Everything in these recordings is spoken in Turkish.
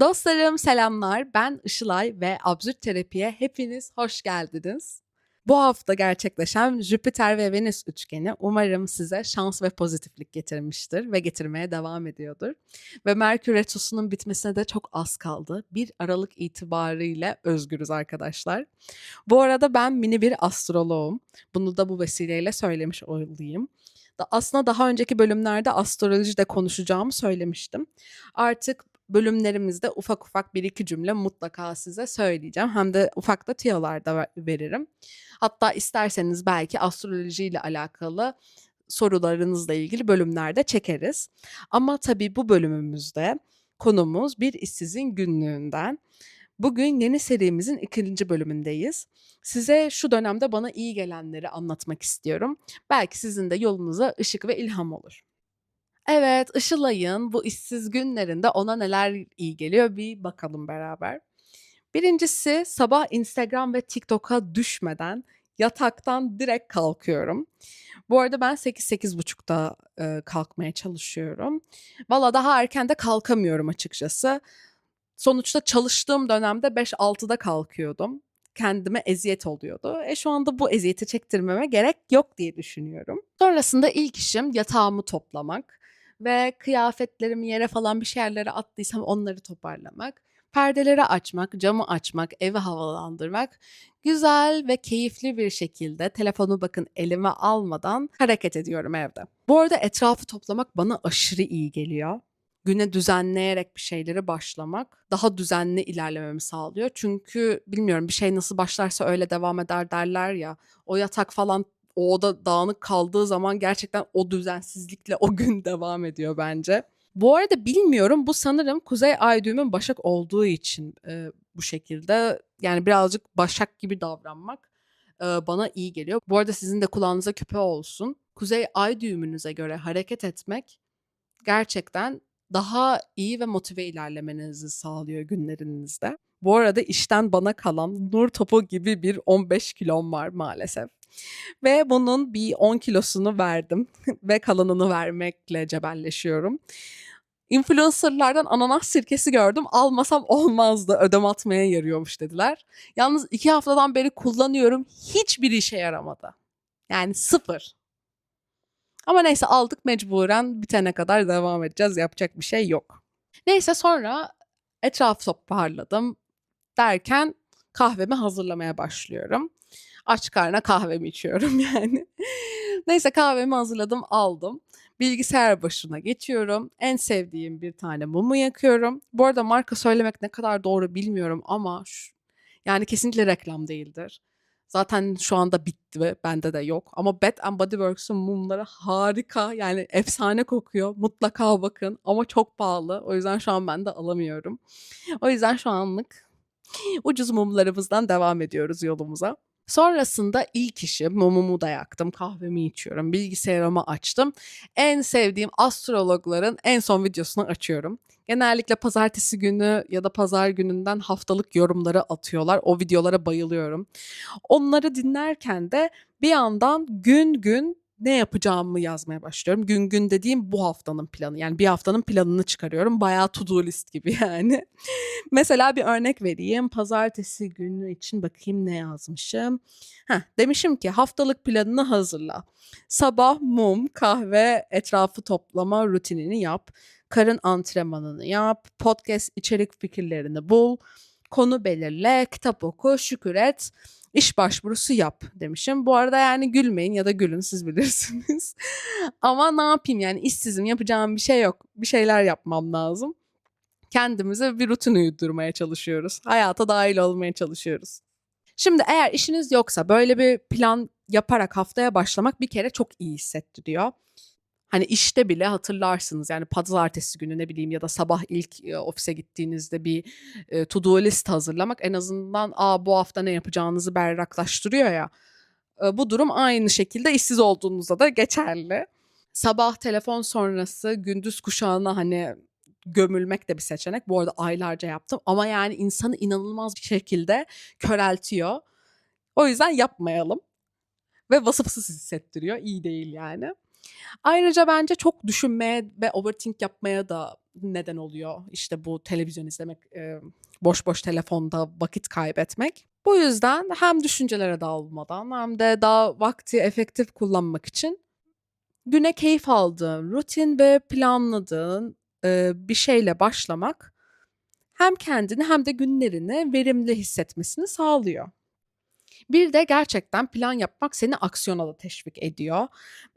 Dostlarım selamlar. Ben Işılay ve Absürt Terapi'ye hepiniz hoş geldiniz. Bu hafta gerçekleşen Jüpiter ve Venüs üçgeni umarım size şans ve pozitiflik getirmiştir ve getirmeye devam ediyordur. Ve Merkür Retrosu'nun bitmesine de çok az kaldı. 1 Aralık itibariyle özgürüz arkadaşlar. Bu arada ben mini bir astroloğum. Bunu da bu vesileyle söylemiş olayım. Da aslında daha önceki bölümlerde astrolojide konuşacağımı söylemiştim. Artık bölümlerimizde ufak ufak bir iki cümle mutlaka size söyleyeceğim. Hem de ufak da tiyolar da veririm. Hatta isterseniz belki astrolojiyle alakalı sorularınızla ilgili bölümlerde çekeriz. Ama tabii bu bölümümüzde konumuz bir işsizin günlüğünden. Bugün yeni serimizin ikinci bölümündeyiz. Size şu dönemde bana iyi gelenleri anlatmak istiyorum. Belki sizin de yolunuza ışık ve ilham olur. Evet, Işılay'ın bu işsiz günlerinde ona neler iyi geliyor bir bakalım beraber. Birincisi sabah Instagram ve TikTok'a düşmeden yataktan direkt kalkıyorum. Bu arada ben 8-8.30'da e, kalkmaya çalışıyorum. Valla daha erken de kalkamıyorum açıkçası. Sonuçta çalıştığım dönemde 5-6'da kalkıyordum. Kendime eziyet oluyordu. E şu anda bu eziyeti çektirmeme gerek yok diye düşünüyorum. Sonrasında ilk işim yatağımı toplamak ve kıyafetlerimi yere falan bir şeylere attıysam onları toparlamak. Perdeleri açmak, camı açmak, evi havalandırmak, güzel ve keyifli bir şekilde telefonu bakın elime almadan hareket ediyorum evde. Bu arada etrafı toplamak bana aşırı iyi geliyor güne düzenleyerek bir şeyleri başlamak daha düzenli ilerlememi sağlıyor. Çünkü bilmiyorum bir şey nasıl başlarsa öyle devam eder derler ya. O yatak falan oda dağınık kaldığı zaman gerçekten o düzensizlikle o gün devam ediyor bence. Bu arada bilmiyorum bu sanırım Kuzey Ay düğümün Başak olduğu için e, bu şekilde yani birazcık Başak gibi davranmak e, bana iyi geliyor. Bu arada sizin de kulağınıza küpe olsun. Kuzey Ay düğümünüze göre hareket etmek gerçekten daha iyi ve motive ilerlemenizi sağlıyor günlerinizde. Bu arada işten bana kalan nur topu gibi bir 15 kilom var maalesef. Ve bunun bir 10 kilosunu verdim ve kalanını vermekle cebelleşiyorum. Influencerlardan ananas sirkesi gördüm. Almasam olmazdı. Ödem atmaya yarıyormuş dediler. Yalnız iki haftadan beri kullanıyorum. Hiçbir işe yaramadı. Yani sıfır. Ama neyse aldık mecburen bitene kadar devam edeceğiz. Yapacak bir şey yok. Neyse sonra etrafı toparladım derken kahvemi hazırlamaya başlıyorum. Aç karna kahvemi içiyorum yani. Neyse kahvemi hazırladım aldım. Bilgisayar başına geçiyorum. En sevdiğim bir tane mumu yakıyorum. Bu arada marka söylemek ne kadar doğru bilmiyorum ama şu, yani kesinlikle reklam değildir. Zaten şu anda bitti ve bende de yok. Ama Bath and Body Works'un mumları harika. Yani efsane kokuyor. Mutlaka bakın ama çok pahalı. O yüzden şu an ben de alamıyorum. O yüzden şu anlık ucuz mumlarımızdan devam ediyoruz yolumuza. Sonrasında ilk işim mumumu da yaktım, kahvemi içiyorum, bilgisayarımı açtım. En sevdiğim astrologların en son videosunu açıyorum. Genellikle pazartesi günü ya da pazar gününden haftalık yorumları atıyorlar. O videolara bayılıyorum. Onları dinlerken de bir yandan gün gün ne yapacağımı yazmaya başlıyorum. Gün gün dediğim bu haftanın planı. Yani bir haftanın planını çıkarıyorum. Bayağı to do list gibi yani. Mesela bir örnek vereyim. Pazartesi günü için bakayım ne yazmışım. Heh, demişim ki haftalık planını hazırla. Sabah mum, kahve, etrafı toplama rutinini yap. Karın antrenmanını yap. Podcast içerik fikirlerini bul. Konu belirle, kitap oku, şükür et iş başvurusu yap demişim. Bu arada yani gülmeyin ya da gülün siz bilirsiniz. Ama ne yapayım yani işsizim yapacağım bir şey yok. Bir şeyler yapmam lazım. Kendimize bir rutin uydurmaya çalışıyoruz. Hayata dahil olmaya çalışıyoruz. Şimdi eğer işiniz yoksa böyle bir plan yaparak haftaya başlamak bir kere çok iyi hissettiriyor. Hani işte bile hatırlarsınız yani pazartesi günü ne bileyim ya da sabah ilk e, ofise gittiğinizde bir e, to do list hazırlamak en azından aa bu hafta ne yapacağınızı berraklaştırıyor ya. E, bu durum aynı şekilde işsiz olduğunuzda da geçerli. Sabah telefon sonrası gündüz kuşağına hani gömülmek de bir seçenek. Bu arada aylarca yaptım ama yani insanı inanılmaz bir şekilde köreltiyor. O yüzden yapmayalım. Ve vasıfsız hissettiriyor. İyi değil yani. Ayrıca bence çok düşünmeye ve overthink yapmaya da neden oluyor. İşte bu televizyon izlemek, boş boş telefonda vakit kaybetmek. Bu yüzden hem düşüncelere dalmadan hem de daha vakti efektif kullanmak için güne keyif aldığın, rutin ve planladığın, bir şeyle başlamak hem kendini hem de günlerini verimli hissetmesini sağlıyor. Bir de gerçekten plan yapmak seni aksiyona da teşvik ediyor.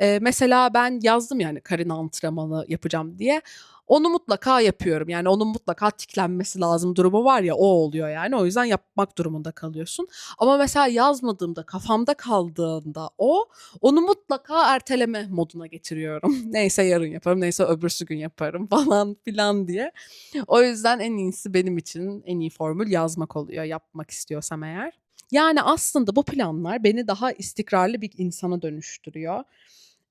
Eee, mesela ben yazdım yani karın antrenmanı yapacağım diye. Onu mutlaka yapıyorum. Yani onun mutlaka tiklenmesi lazım durumu var ya, o oluyor yani. O yüzden yapmak durumunda kalıyorsun. Ama mesela yazmadığımda, kafamda kaldığında o, onu mutlaka erteleme moduna getiriyorum. Neyse yarın yaparım, neyse öbürsü gün yaparım falan filan diye. O yüzden en iyisi benim için en iyi formül yazmak oluyor yapmak istiyorsam eğer. Yani aslında bu planlar beni daha istikrarlı bir insana dönüştürüyor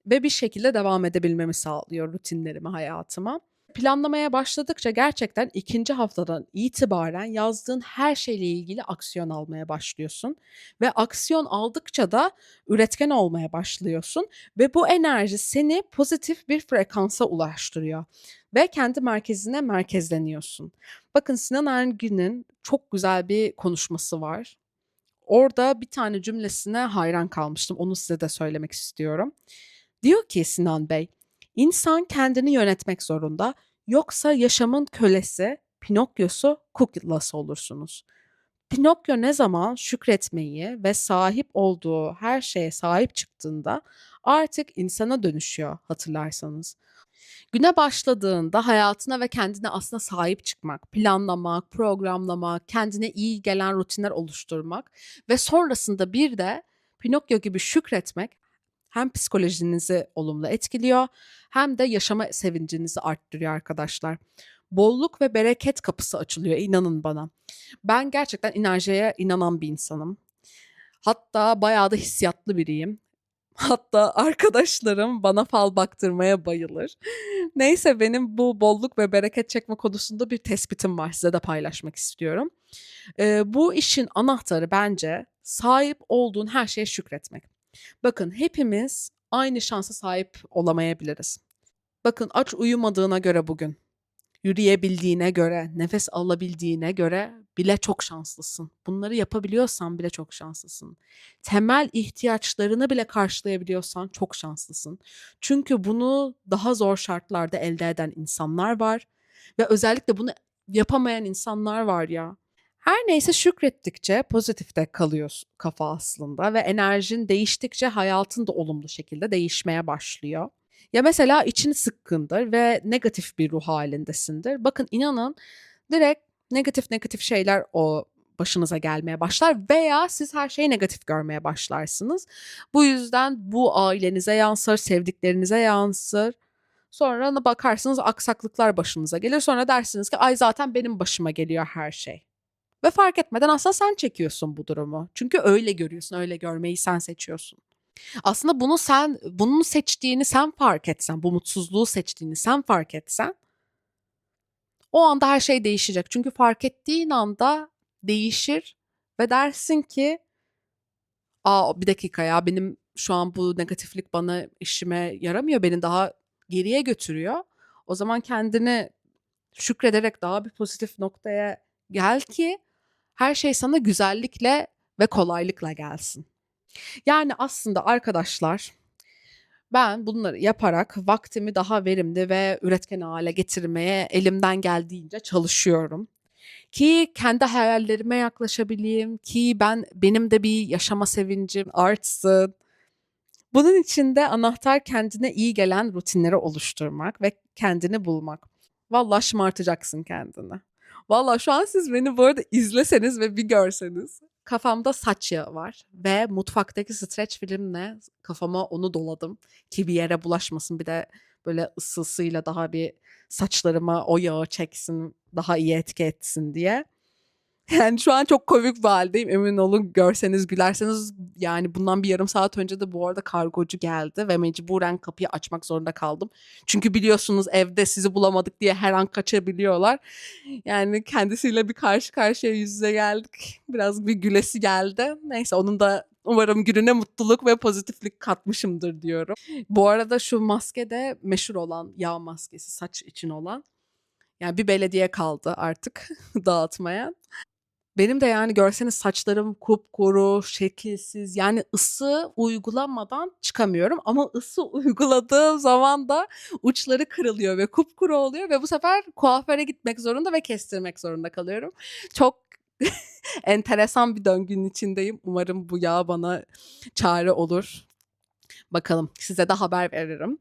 ve bir şekilde devam edebilmemi sağlıyor rutinlerimi, hayatıma. Planlamaya başladıkça gerçekten 2. haftadan itibaren yazdığın her şeyle ilgili aksiyon almaya başlıyorsun ve aksiyon aldıkça da üretken olmaya başlıyorsun ve bu enerji seni pozitif bir frekansa ulaştırıyor ve kendi merkezine merkezleniyorsun. Bakın Sinan Engin'in çok güzel bir konuşması var. Orada bir tane cümlesine hayran kalmıştım. Onu size de söylemek istiyorum. Diyor ki Sinan Bey, insan kendini yönetmek zorunda yoksa yaşamın kölesi, Pinokyo'su, kuklası olursunuz. Pinokyo ne zaman şükretmeyi ve sahip olduğu her şeye sahip çıktığında artık insana dönüşüyor hatırlarsanız. Güne başladığında hayatına ve kendine aslında sahip çıkmak, planlamak, programlamak, kendine iyi gelen rutinler oluşturmak ve sonrasında bir de Pinokyo gibi şükretmek hem psikolojinizi olumlu etkiliyor hem de yaşama sevincinizi arttırıyor arkadaşlar. Bolluk ve bereket kapısı açılıyor inanın bana. Ben gerçekten enerjiye inanan bir insanım. Hatta bayağı da hissiyatlı biriyim. Hatta arkadaşlarım bana fal baktırmaya bayılır. Neyse benim bu bolluk ve bereket çekme konusunda bir tespitim var. Size de paylaşmak istiyorum. Eee, bu işin anahtarı bence sahip olduğun her şeye şükretmek. Bakın hepimiz aynı şansa sahip olamayabiliriz. Bakın aç uyumadığına göre bugün, yürüyebildiğine göre, nefes alabildiğine göre bile çok şanslısın. Bunları yapabiliyorsan bile çok şanslısın. Temel ihtiyaçlarını bile karşılayabiliyorsan çok şanslısın. Çünkü bunu daha zor şartlarda elde eden insanlar var ve özellikle bunu yapamayan insanlar var ya. Her neyse şükrettikçe pozitifte kalıyor kafa aslında ve enerjin değiştikçe hayatın da olumlu şekilde değişmeye başlıyor. Ya mesela için sıkkındır ve negatif bir ruh halindesindir. Bakın inanın direkt negatif negatif şeyler o başınıza gelmeye başlar veya siz her şeyi negatif görmeye başlarsınız. Bu yüzden bu ailenize yansır, sevdiklerinize yansır. Sonra da bakarsınız aksaklıklar başınıza gelir. Sonra dersiniz ki ay zaten benim başıma geliyor her şey. Ve fark etmeden aslında sen çekiyorsun bu durumu. Çünkü öyle görüyorsun, öyle görmeyi sen seçiyorsun. Aslında bunu sen, bunun seçtiğini sen fark etsen, bu mutsuzluğu seçtiğini sen fark etsen, o anda her şey değişecek. Çünkü fark ettiğin anda değişir ve dersin ki, aa bir dakika ya benim şu an bu negatiflik bana işime yaramıyor, beni daha geriye götürüyor. O zaman kendini şükrederek daha bir pozitif noktaya gel ki her şey sana güzellikle ve kolaylıkla gelsin. Yani aslında arkadaşlar ben bunları yaparak vaktimi daha verimli ve üretken hale getirmeye elimden geldiğince çalışıyorum. Ki kendi hayallerime yaklaşabileyim, ki ben benim de bir yaşama sevincim artsın. Bunun için de anahtar kendine iyi gelen rutinleri oluşturmak ve kendini bulmak. Vallahi şımartacaksın kendini. Vallahi şu an siz beni bu arada izleseniz ve bir görseniz kafamda saç yağı var ve mutfaktaki streç filmle kafama onu doladım ki bir yere bulaşmasın bir de böyle ısısıyla daha bir saçlarıma o yağı çeksin daha iyi etki etsin diye. Yani şu an çok komik bir haldeyim. Emin olun görseniz gülerseniz yani bundan bir yarım saat önce de bu arada kargocu geldi ve mecburen kapıyı açmak zorunda kaldım. Çünkü biliyorsunuz evde sizi bulamadık diye her an kaçabiliyorlar. Yani kendisiyle bir karşı karşıya yüz yüze geldik. Biraz bir gülesi geldi. Neyse onun da Umarım gününe mutluluk ve pozitiflik katmışımdır diyorum. Bu arada şu maske de meşhur olan yağ maskesi saç için olan. Yani bir belediye kaldı artık dağıtmaya. Benim de yani görseniz saçlarım kupkuru, şekilsiz yani ısı uygulamadan çıkamıyorum ama ısı uyguladığım zaman da uçları kırılıyor ve kupkuru oluyor ve bu sefer kuaföre gitmek zorunda ve kestirmek zorunda kalıyorum. Çok enteresan bir döngünün içindeyim. Umarım bu yağ bana çare olur. Bakalım size de haber veririm.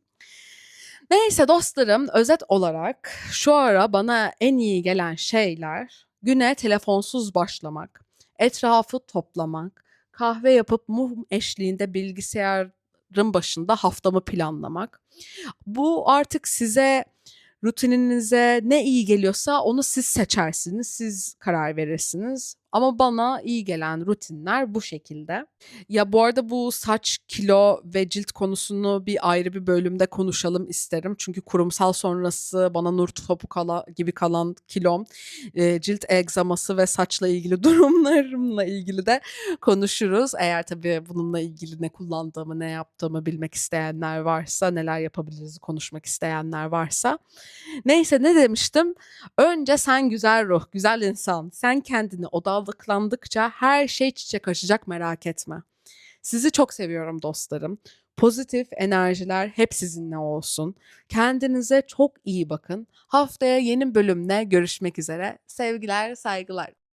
Neyse dostlarım özet olarak şu ara bana en iyi gelen şeyler güne telefonsuz başlamak, etrafı toplamak, kahve yapıp mum eşliğinde bilgisayarın başında haftamı planlamak. Bu artık size rutininize ne iyi geliyorsa onu siz seçersiniz, siz karar verirsiniz. Ama bana iyi gelen rutinler bu şekilde. Ya bu arada bu saç, kilo ve cilt konusunu bir ayrı bir bölümde konuşalım isterim. Çünkü kurumsal sonrası bana nur topu kala, gibi kalan kilom, e, cilt egzaması ve saçla ilgili durumlarımla ilgili de konuşuruz. Eğer tabii bununla ilgili ne kullandığımı, ne yaptığımı bilmek isteyenler varsa, neler yapabiliriz konuşmak isteyenler varsa. Neyse ne demiştim? Önce sen güzel ruh, güzel insan. Sen kendini odalıklandıkça her şey çiçek açacak merak etme. Sizi çok seviyorum dostlarım. Pozitif enerjiler hep sizinle olsun. Kendinize çok iyi bakın. Haftaya yeni bölümle görüşmek üzere. Sevgiler, saygılar.